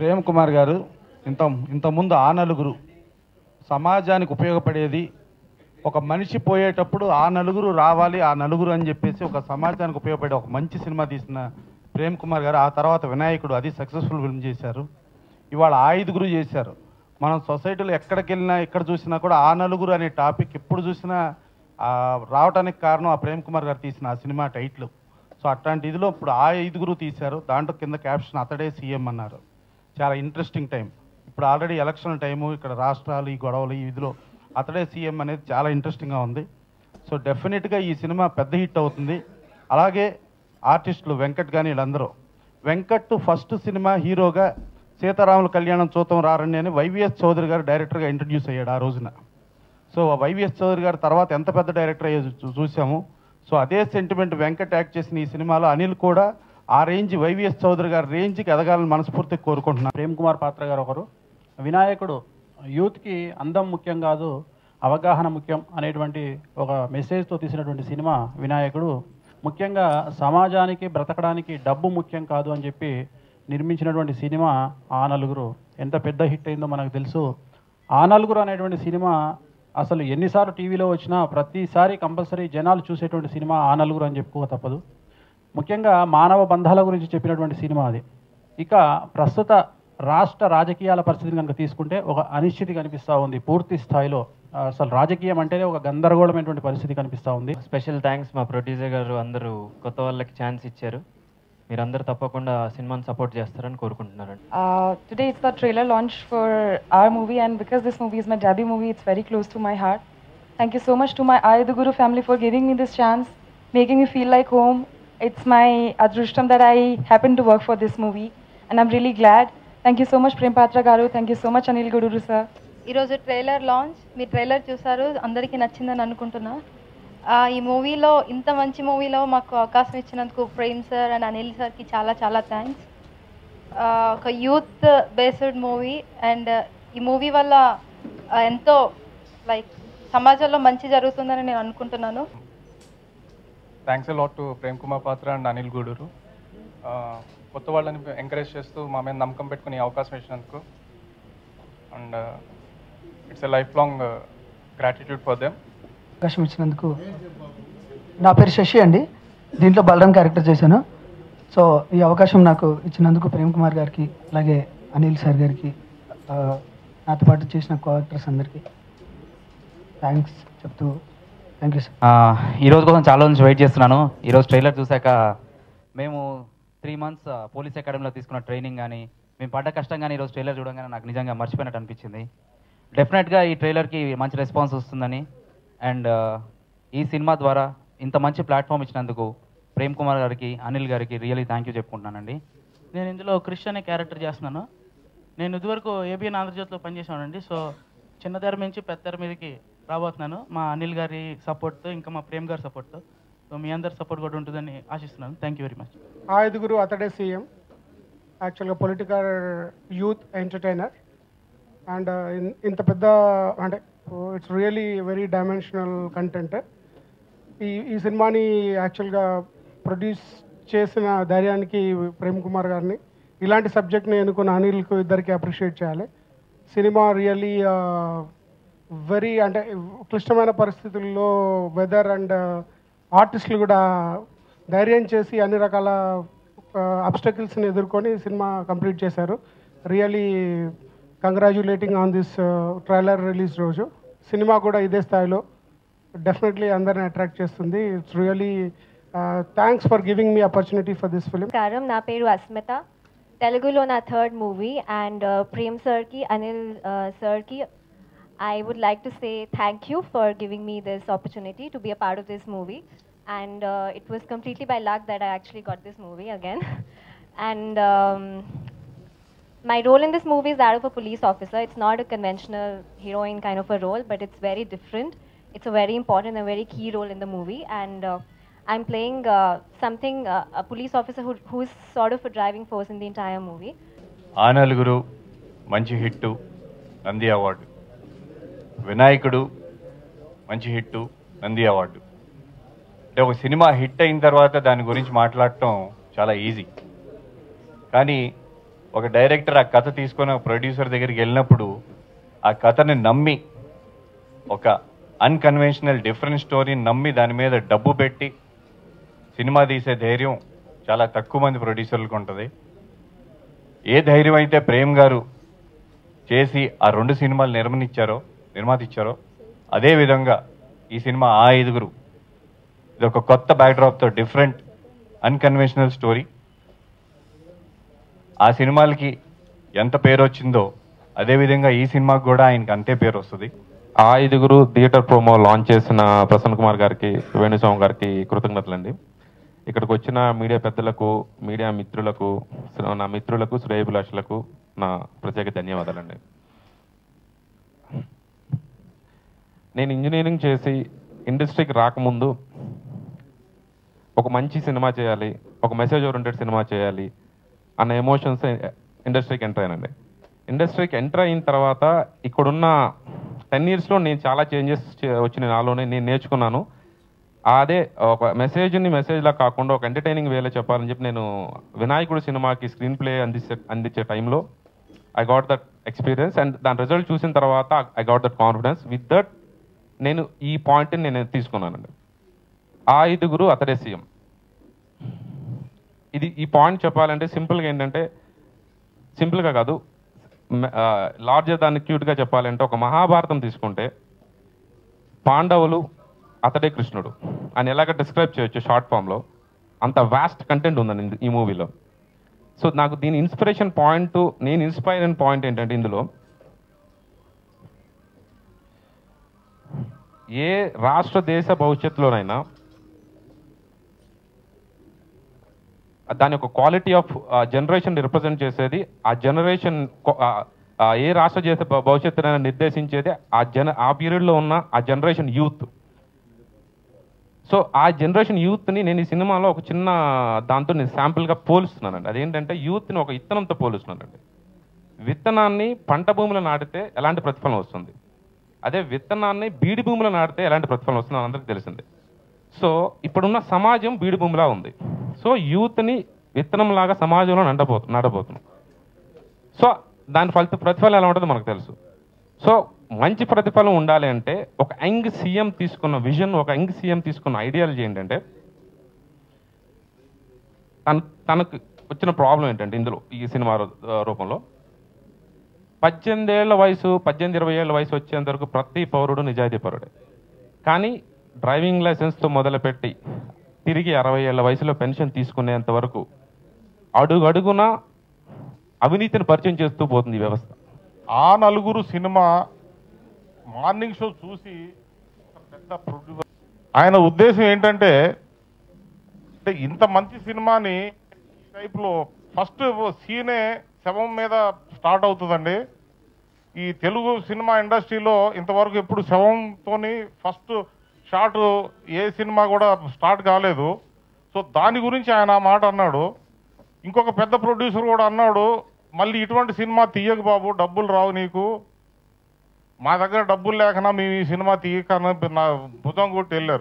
ప్రేమ్ కుమార్ గారు ఇంత ఇంతకుముందు ఆ నలుగురు సమాజానికి ఉపయోగపడేది ఒక మనిషి పోయేటప్పుడు ఆ నలుగురు రావాలి ఆ నలుగురు అని చెప్పేసి ఒక సమాజానికి ఉపయోగపడే ఒక మంచి సినిమా తీసిన ప్రేమ్ కుమార్ గారు ఆ తర్వాత వినాయకుడు అది సక్సెస్ఫుల్ ఫిల్మ్ చేశారు. ఇవాళ ఆ ఐదుగురు చేశారు. మనం సొసైటీలో ఎక్కడికి వెళ్ళినా ఎక్కడ చూసినా కూడా ఆ నలుగురు అనే టాపిక్ ఎప్పుడు చూసినా రావడానికి కారణం ఆ ప్రేమ్ కుమార్ గారు తీసిన ఆ సినిమా టైటిల్ సో అట్లాంటి ఇదిలో ఇప్పుడు ఆ ఐదుగురు తీశారు. దాంట్లో కింద క్యాప్షన్ అతడే సీఎం అన్నారు. చాలా ఇంట్రెస్టింగ్ టైం ఇప్పుడు ఆల్రెడీ ఎలక్షన్ టైము ఇక్కడ రాష్ట్రాలు ఈ గొడవలు ఈ ఇదిలో అతడే సీఎం అనేది చాలా ఇంట్రెస్టింగ్గా ఉంది. సో డెఫినెట్గా ఈ సినిమా పెద్ద హిట్ అవుతుంది. అలాగే ఆర్టిస్టులు వెంకట్ కానీ వీళ్ళందరూ. వెంకట్ ఫస్ట్ సినిమా హీరోగా సీతారాముల కళ్యాణం చూతం రారండి అని వైవిఎస్ చౌదరి గారు డైరెక్టర్గా ఇంట్రడ్యూస్ అయ్యాడు ఆ రోజున. సో వైవిఎస్ చౌదరి గారు తర్వాత ఎంత పెద్ద డైరెక్టర్ అయ్యో చూసాము సో అదే సెంటిమెంట్ వెంకట్ యాక్ట్ చేసిన ఈ సినిమాలో అనిల్ కూడా ఆ రేంజ్ వైవిఎస్ చౌదరి గారి రేంజ్కి ఎదగాలని మనస్ఫూర్తిగా కోరుకుంటున్నాను. ప్రేమ్ కుమార్ పాత్ర గారు ఒకరు. వినాయకుడు యూత్కి అందం ముఖ్యం కాదు అవగాహన ముఖ్యం అనేటువంటి ఒక మెసేజ్తో తీసినటువంటి సినిమా వినాయకుడు. ముఖ్యంగా సమాజానికి బ్రతకడానికి డబ్బు ముఖ్యం కాదు అని చెప్పి నిర్మించినటువంటి సినిమా ఆ నలుగురు. ఎంత పెద్ద హిట్ అయిందో మనకు తెలుసు. ఆ నలుగురు అనేటువంటి సినిమా అసలు ఎన్నిసార్లు టీవీలో వచ్చినా ప్రతిసారి కంపల్సరీ జనాలు చూసేటువంటి సినిమా ఆ నలుగురు అని చెప్పుకో తప్పదు. ముఖ్యంగా మానవ బంధాల గురించి చెప్పినటువంటి సినిమా అది. ఇక ప్రస్తుత రాష్ట్ర రాజకీయాల పరిస్థితిని కనుక తీసుకుంటే ఒక అనిశ్చితి కనిపిస్తూ ఉంది పూర్తి స్థాయిలో. అసలు రాజకీయం అంటేనే ఒక గందరగోళమైనటువంటి పరిస్థితి కనిపిస్తూ ఉంది. స్పెషల్ థ్యాంక్స్ మా ప్రొడ్యూసర్ గారు అందరూ కొత్త వాళ్ళకి ఛాన్స్ ఇచ్చారు. మీరందరూ తప్పకుండా సినిమాని సపోర్ట్ చేస్తారని కోరుకుంటున్నారండి Uh, today it's the trailer launch for our movie, and because this movie is my debut movie, it's very close to my heart. Thank you so much to my Ayaduguru family for giving me this chance, making me feel like home. It's my adrushtam that I happen to work for this movie, and I'm really glad. Thank you so much Prem Patra గారు thank you so much Anil Guduru sir ఈరోజు trailer launch మీ trailer చూసారు. అందరికీ నచ్చిందని అనుకుంటున్నా. ఈ మూవీలో ఇంత మంచి మూవీలో మాకు అవకాశం ఇచ్చినందుకు ప్రేమ్ సార్ అండ్ అనిల్ సార్కి చాలా చాలా థ్యాంక్స్ ఒక యూత్ బేస్డ్ మూవీ అండ్ ఈ మూవీ వల్ల ఎంతో లైక్ సమాజంలో మంచి జరుగుతుందని నేను అనుకుంటున్నాను. Thanks lot to Prem Kumar Patra and Anil Gudur కొత్త వాళ్ళని ఎంకరేజ్ చేస్తూ మా మీద నమ్మకం పెట్టుకుని అవకాశం ఇచ్చినందుకు. And it's a life long gratitude for them అవకాశం ఇచ్చినందుకు నా పేరు శశి అండి. దీంట్లో బలరాం క్యారెక్టర్ చేశాను. సో ఈ అవకాశం నాకు ఇచ్చినందుకు ప్రేమ్ కుమార్ గారికి అలాగే అనిల్ సార్ గారికి నాతో పాటు చేసిన కో యాక్టర్స్ అందరికీ. థ్యాంక్స్ చెప్తూ థ్యాంక్ యూ సార్ ఈరోజు ఈ రోజు కోసం చాలా నుంచి వెయిట్ చేస్తున్నాను. ఈరోజు ట్రైలర్ చూశాక మేము త్రీ మంత్స్ పోలీస్ అకాడమీలో తీసుకున్న ట్రైనింగ్ కానీ మేము పడ్డ కష్టం కానీ ఈరోజు ట్రైలర్ చూడగానే నాకు నిజంగా మర్చిపోయినట్టు అనిపించింది. డెఫినెట్గా ఈ ట్రైలర్కి మంచి రెస్పాన్స్ వస్తుందని అండ్ ah, ఈ సినిమా ద్వారా ఇంత మంచి ప్లాట్ఫామ్ ఇచ్చినందుకు ప్రేమ్ కుమార్ గారికి అనిల్ గారికి రియలీ థ్యాంక్ యూ చెప్పుకుంటున్నానండి. నేను ఇందులో క్రిష్ అనే క్యారెక్టర్ చేస్తున్నాను. నేను ఇదివరకు ఏబిఎన్ ఆంధ్రజ్యోతిలో పనిచేసానండి సో చిన్న తెర నుంచి పెద్ద తెర మీదకి రాబోతున్నాను. మా అనిల్ గారి సపోర్ట్తో ఇంకా మా ప్రేమ్ గారి సపోర్ట్తో సో మీ అందరి సపోర్ట్ కూడా ఉంటుందని ఆశిస్తున్నాను. థ్యాంక్ యూ వెరీ మచ్ ఆ ఐదుగురు అతడే సీఎం. యాక్చువల్గా పొలిటికల్ యూత్ ఎంటర్టైనర్ అండ్ ఇంత పెద్ద అంటే it's really very dimensional content ఈ ఈ సినిమాని యాక్చువల్గా ప్రొడ్యూస్ చేసిన ధైర్యానికి ప్రేమ్ కుమార్ గారిని ఇలాంటి సబ్జెక్ట్ని ఎన్నుకున్న అనిల్కు ఇద్దరికి అప్రిషియేట్ చేయాలి. సినిమా రియల్లీ uh, వెరీ అంటే క్లిష్టమైన పరిస్థితుల్లో వెదర్ అండ్ ఆర్టిస్టులు కూడా ధైర్యం చేసి అన్ని రకాల uh, అబ్స్టకిల్స్ని ఎదుర్కొని సినిమా కంప్లీట్ చేశారు. Really congratulating on this trailer release రోజు. సినిమా కూడా ఇదే స్థాయిలో డెఫినెట్లీ అందరిని అట్రాక్ట్ చేస్తుంది. It's really thanks for giving me opportunity for this film కారం నా పేరు అస్మిత. తెలుగులో నా థర్డ్ మూవీ అండ్ ప్రేమ్ సార్కి అనిల్ uh, సార్కి I would like to say thank you for giving me this opportunity to be a part of this movie. And uh, it was completely by luck that I actually got this movie again. and um, my role in this movie is that of a police officer. It's not a conventional heroine kind of a role, but it's very different. It's a very important and very key role in the movie. And uh, I'm playing uh, something, uh, a police officer who, who's sort of a driving force in the entire movie. Anal Guru, Manchi Hittu, Nandi Award. వినాయకుడు మంచి hit Nandi award. అంటే ఒక cinema hit అయిన తర్వాత దాని గురించి మాట్లాడటం చాలా ఈజీ. కానీ ఒక డైరెక్టర్ ఆ కథ తీసుకొని ఒక ప్రొడ్యూసర్ దగ్గరికి వెళ్ళినప్పుడు ఆ కథని నమ్మి ఒక అన్కన్వెన్షనల్ డిఫరెంట్ స్టోరీని నమ్మి దాని మీద డబ్బు పెట్టి సినిమా తీసే ధైర్యం చాలా తక్కువ మంది ప్రొడ్యూసర్లకు ఉంటుంది. ఏ ధైర్యం అయితే ప్రేమ్ గారు చేసి ఆ రెండు సినిమాలు నిర్మనిచ్చారో నిర్మాత ఇచ్చారో అదేవిధంగా ఈ సినిమా ఆ ఐదుగురు. ఇది ఒక కొత్త బ్యాక్డ్రాప్తో డిఫరెంట్ అన్కన్వెన్షనల్ స్టోరీ ఆ సినిమాలకి ఎంత పేరు వచ్చిందో అదేవిధంగా ఈ సినిమాకి కూడా ఆయనకి అంతే పేరు వస్తుంది ఆ ఐదుగురు థియేటర్ ప్రోమో లాంచ్ చేసిన ప్రసన్న కుమార్ గారికి వేణుస్వామి గారికి కృతజ్ఞతలండి. ఇక్కడికి వచ్చిన మీడియా పెద్దలకు మీడియా మిత్రులకు నా మిత్రులకు శ్రేయభిలాషులకు నా ప్రత్యేక ధన్యవాదాలండి. నేను ఇంజనీరింగ్ చేసి ఇండస్ట్రీకి రాకముందు ఒక మంచి సినిమా చేయాలి ఒక మెసేజ్ ఓరియంటెడ్ సినిమా చేయాలి అన్న ఎమోషన్స్ ఇండస్ట్రీకి ఎంటర్ అయినండి ఇండస్ట్రీకి ఎంటర్ అయిన తర్వాత ఇక్కడున్న టెన్ ఇయర్స్లో నేను చాలా చేంజెస్ వచ్చిన నాలోనే నేను నేర్చుకున్నాను. అదే ఒక మెసేజ్ని మెసేజ్లా కాకుండా ఒక ఎంటర్టైనింగ్ వేలో చెప్పాలని చెప్పి నేను వినాయకుడు సినిమాకి స్క్రీన్ ప్లే అందించే అందించే టైంలో I got that experience and దాని రిజల్ట్ చూసిన తర్వాత I got that confidence with that నేను ఈ పాయింట్ని నేను తీసుకున్నానండి. ఆ ఐదుగురు అతడే సీఎం. ఇది ఈ పాయింట్ చెప్పాలంటే సింపుల్గా ఏంటంటే సింపుల్గా కాదు లార్జర్ దాన్ని క్యూట్గా చెప్పాలంటే ఒక మహాభారతం తీసుకుంటే పాండవులు అతడే కృష్ణుడు. అని ఎలాగ డిస్క్రైబ్ చేయొచ్చు షార్ట్ ఫామ్లో అంత వాస్ట్ కంటెంట్ ఉందండి ఈ మూవీలో సో నాకు దీని ఇన్స్పిరేషన్ పాయింట్ నేను ఇన్స్పైర్ అయిన పాయింట్ ఏంటంటే ఇందులో ఏ రాష్ట్ర దేశ భవిష్యత్తులోనైనా దాని యొక్క క్వాలిటీ ఆఫ్ జనరేషన్ రిప్రజెంట్ చేసేది ఆ జనరేషన్ ఏ రాష్ట్ర చేసే భవిష్యత్తునైనా నిర్దేశించేది ఆ జన ఆ పీరియడ్లో ఉన్న ఆ జనరేషన్ యూత్ సో ఆ జనరేషన్ యూత్ని నేను ఈ సినిమాలో ఒక చిన్న దాంతో నేను శాంపుల్గా పోలుస్తున్నానండి. అదేంటంటే యూత్ని ఒక ఇత్తనంతో పోలుస్తున్నానండి. విత్తనాన్ని పంట భూమిలో నాటితే ఎలాంటి ప్రతిఫలం వస్తుంది? అదే విత్తనాన్ని బీడి భూమిలో నాటితే ఎలాంటి ప్రతిఫలం వస్తుందో అందరికీ తెలిసిందే. సో ఇప్పుడున్న సమాజం బీడి భూమిలా ఉంది. సో యూత్ని విత్తనంలాగా సమాజంలో నడబో నడబోతున్నాం సో దాని ఫలిత ప్రతిఫలం ఎలా ఉంటుందో మనకు తెలుసు. సో మంచి ప్రతిఫలం ఉండాలి అంటే ఒక యంగ్ సీఎం తీసుకున్న విజన్ ఒక యంగ్ సీఎం తీసుకున్న ఐడియాలజీ ఏంటంటే తన తనకు వచ్చిన ప్రాబ్లం ఏంటంటే ఇందులో ఈ సినిమా రూ- రూపంలో పద్దెనిమిది ఏళ్ళ వయసు పద్దెనిమిది ఇరవై ఏళ్ళ వయసు వచ్చేంత వరకు ప్రతి పౌరుడు నిజాయితీ పౌరుడే. కానీ డ్రైవింగ్ లైసెన్స్తో మొదలుపెట్టి తిరిగి అరవై ఏళ్ళ వయసులో పెన్షన్ తీసుకునేంత వరకు అడుగడుగున అవినీతిని పరిచయం చేస్తూ పోతుంది ఈ వ్యవస్థ. ఆ నలుగురు సినిమా మార్నింగ్ షో చూసి పెద్ద ప్రొడ్యూసర్ ఆయన ఉద్దేశం ఏంటంటే అంటే ఇంత మంచి సినిమాని టైప్లో ఫస్ట్ సీనే శవం మీద స్టార్ట్ అవుతుందండి. ఈ తెలుగు సినిమా ఇండస్ట్రీలో ఇంతవరకు ఎప్పుడు శవంతోని ఫస్ట్ షాట్ ఏ సినిమా కూడా స్టార్ట్ కాలేదు. సో దాని గురించి ఆయన ఆ మాట అన్నాడు. ఇంకొక పెద్ద ప్రొడ్యూసర్ కూడా అన్నాడు మళ్ళీ ఇటువంటి సినిమా తీయకు బాబు డబ్బులు రావు నీకు. మా దగ్గర డబ్బులు లేకనా మేము ఈ సినిమా తీయక నా భుజం కొట్టి వెళ్ళారు.